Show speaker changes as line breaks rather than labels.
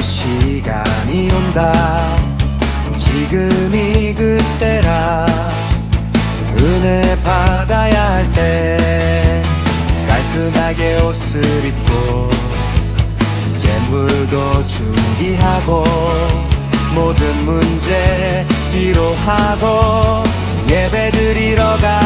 시간이 온다. 지금이 그때라. 은혜 받아야 할 때 깔끔하게 옷을 입고 예물도 준비하고 모든 문제 뒤로 하고 예배 드리러 가